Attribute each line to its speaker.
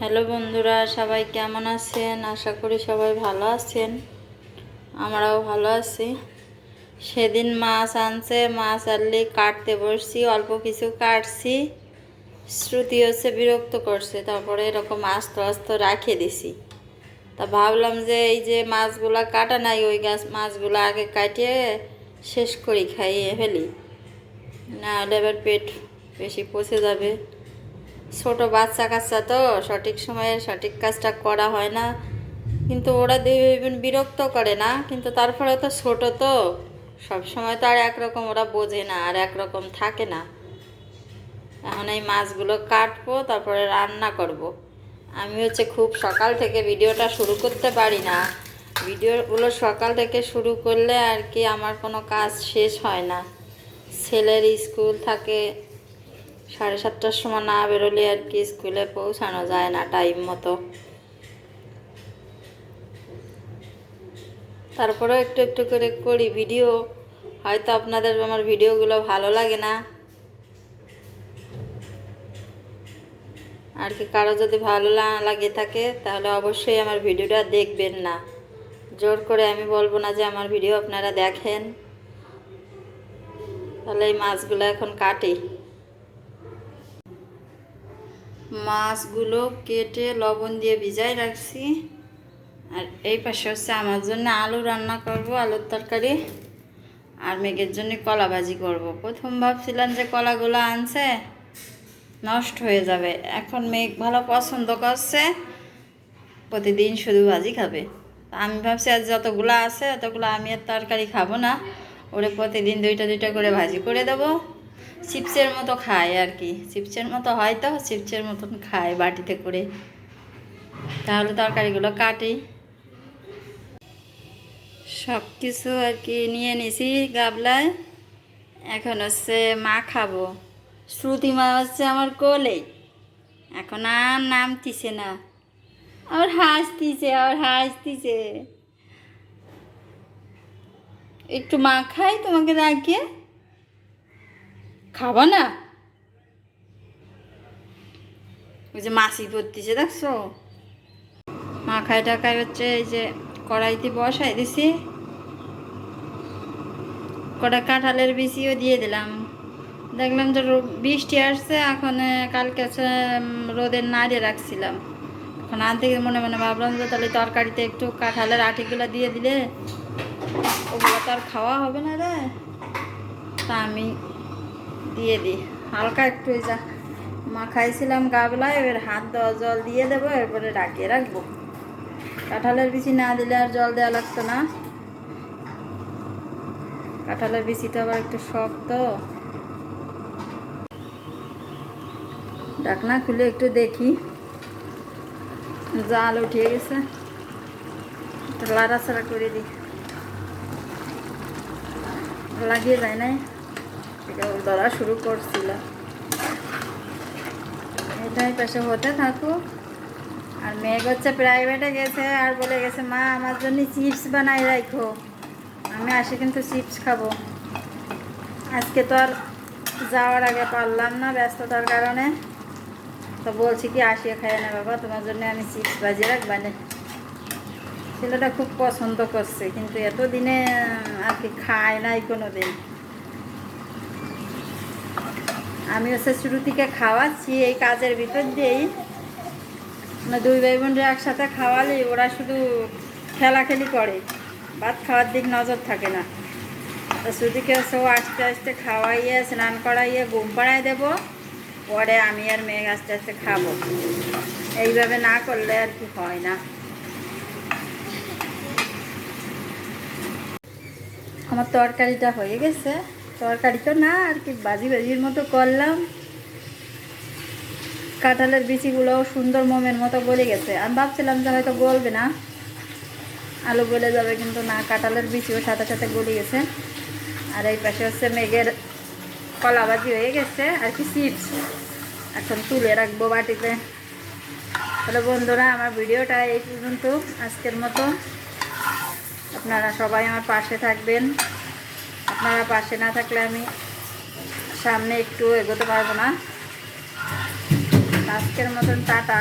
Speaker 1: Hello বন্ধুরা, সবাই কেমন আছেন? আশা করি সবাই ভালো আছেন। আমরাও ভালো আছি। সেদিন মাছ আনছে, মাছ আনলে কাটতে বসছি, অল্প কিছু কাটছি। শ্রুতি হচ্ছে বিরক্ত করছে, তারপরে এরকম আস্ত আস্ত রাখে দিছি। তা ভাবলাম যে এই যে মাছগুলা কাটা নাই, ওই গাছ মাছগুলো আগে কাটিয়ে শেষ করি, খাইয়ে ফেলি। না এবার পেট বেশি পচে যাবে। ছোট বাচ্চা কাচ্চা তো, সঠিক সময়ে সঠিক কাজটা করা হয় না। কিন্তু ওরা বিরক্ত করে না, কিন্তু তারপরে তো ছোট তো। সব সময় তো আর একরকম ওরা বোঝে না, আর একরকম থাকে না। এখন এই মাছগুলো কাটবো, তারপরে রান্না করব। আমি হচ্ছে খুব সকাল থেকে ভিডিওটা শুরু করতে পারি না। ভিডিওগুলো সকাল থেকে শুরু করলে আর কি আমার কোনো কাজ শেষ হয় না। ছেলের স্কুল থাকে সাড়ে সাতটার সময় না বেরোলে আর কি স্কুলে পৌঁছানো যায় না টাইম মতো। তারপরেও একটু একটু করে করি ভিডিও হয়তো আপনাদের আমার ভিডিওগুলো ভালো লাগে না। আর কি কারও যদি ভালো না লাগে থাকে, তাহলে অবশ্যই আমার ভিডিওটা দেখবেন না। জোর করে আমি বলব না যে আমার ভিডিও আপনারা দেখেন। তাহলে এই মাছগুলো এখন কাটি। মাছগুলো কেটে লবণ দিয়ে ভিজাই রাখছি। আর এই পাশে হচ্ছে আমার জন্য আলু রান্না করব, আলুর তরকারি। আর মেঘের জন্য কলা ভাজি করব। প্রথম ভাবছিলাম যে কলাগুলো আনছে, নষ্ট হয়ে যাবে। এখন মেঘ ভালো পছন্দ করছে, প্রতিদিন শুধু ভাজি খাবে। আমি ভাবছি আজ যতগুলো আছে ততগুলো আমি আর তরকারি খাব না। ওরে প্রতিদিন দুইটা দুইটা করে ভাজি করে দেবো। চিপসের মতো খায় আর কি। চিপসের মতো হয় তো, চিপসের মতন খায় বাটিতে করে। তাহলে তরকারিগুলো কাটি। সব কিছু আর কি নিয়ে নিছি গাবলায়। এখন হচ্ছে মা খাব। শ্রুতি মা হচ্ছে আমার কোলে। এখন আর নামতিছে না। আর হাসতিছে আর হাসতিছে। একটু মা খাই তোমাকে রাখিয়ে খাবা না? ওই যে মাসি পড়তিছে দেখছ? মাখায় টাকায় হচ্ছে এই যে কড়াইতে বসাই দিছি। কটা কাঁঠালের বিচিও দিয়ে দিলাম। দেখলাম যে বৃষ্টি আসছে, এখন কালকে রোদের নাড়িয়ে রাখছিলাম। এখন আনতে গিয়ে মনে মনে ভাবলাম যে তাহলে তরকারিতে একটু কাঁঠালের আঠিগুলো দিয়ে দিলে, ওগুলো তো আর খাওয়া হবে না রে। তা আমি দিয়ে দিই হালকা একটু যা মাখাইছিলাম গাবলায় এবার হাত দেওয়া জল দিয়ে দেবো, এরপরে ডাকিয়ে রাখব। কাঁঠালের বিচি না দিলে আর জল দেওয়া লাগতো না। কাঁঠালের বিচিটা আবার একটু শক্ত। ডাকনা খুলে একটু দেখি। জাল উঠিয়ে গেছে। লাড়াচাড়া করে দিই লাগিয়ে যায় নাই? কেবল ধরা শুরু করছিল। এটাই পাশে হতে থাকুক। আর মেয়ে হচ্ছে প্রাইভেটে গেছে, আর বলে গেছে, মা, আমার জন্য চিপস বানাই রাখো। আমি আসি কিন্তু চিপস খাব। আজকে তো আর যাওয়ার আগে পারলাম না ব্যস্ততার কারণে। তো বলছি কি, আসিয়ে খাই না বাবা, তোমার জন্য আমি চিপস বাজিয়ে রাখবানে ছেলেটা খুব পছন্দ করছে, কিন্তু এতদিনে আর কি খায় নাই কোনো দিন আমি হচ্ছে শ্রুতিকে খাওয়াচ্ছি, এই কাজের ভিতর দিয়েই। দুই ভাই বোনরা একসাথে খাওয়ালে ওরা শুধু খেলাখেলি করে, ভাত খাওয়ার দিক নজর থাকে না। তো হচ্ছে ও আস্তে আস্তে খাওয়াইয়ে, স্নান করাইয়ে ঘুম পাড়াই দেবো, পরে আমি আর মেঘ আস্তে আস্তে খাব। এইভাবে না করলে আর কি হয় না। আমার তরকারিটা হয়ে গেছে। তরকারি তো না, আর কি বাজি বাজির মতো করলাম। কাঁঠালের বিচিগুলোও সুন্দর মোমের মতো গলে গেছে। আমি ভাবছিলাম যে হয়তো গলবে না। আলু গলে যাবে, কিন্তু না, কাঁঠালের বিচিও সাথে সাথে গলে গেছে। আর এই পাশে হচ্ছে মেঘের কলা ভাজি হয়ে গেছে, আর কি চিপস এখন তুলে রাখব বাটিতে। তাহলে বন্ধুরা, আমার ভিডিওটা এই পর্যন্ত। আজকের মতো। আপনারা সবাই আমার পাশে থাকবেন। আপনারা পাশে না থাকলে আমি সামনে একটু এগোতে পারব না। আজকের মতন টাটা।